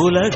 உலக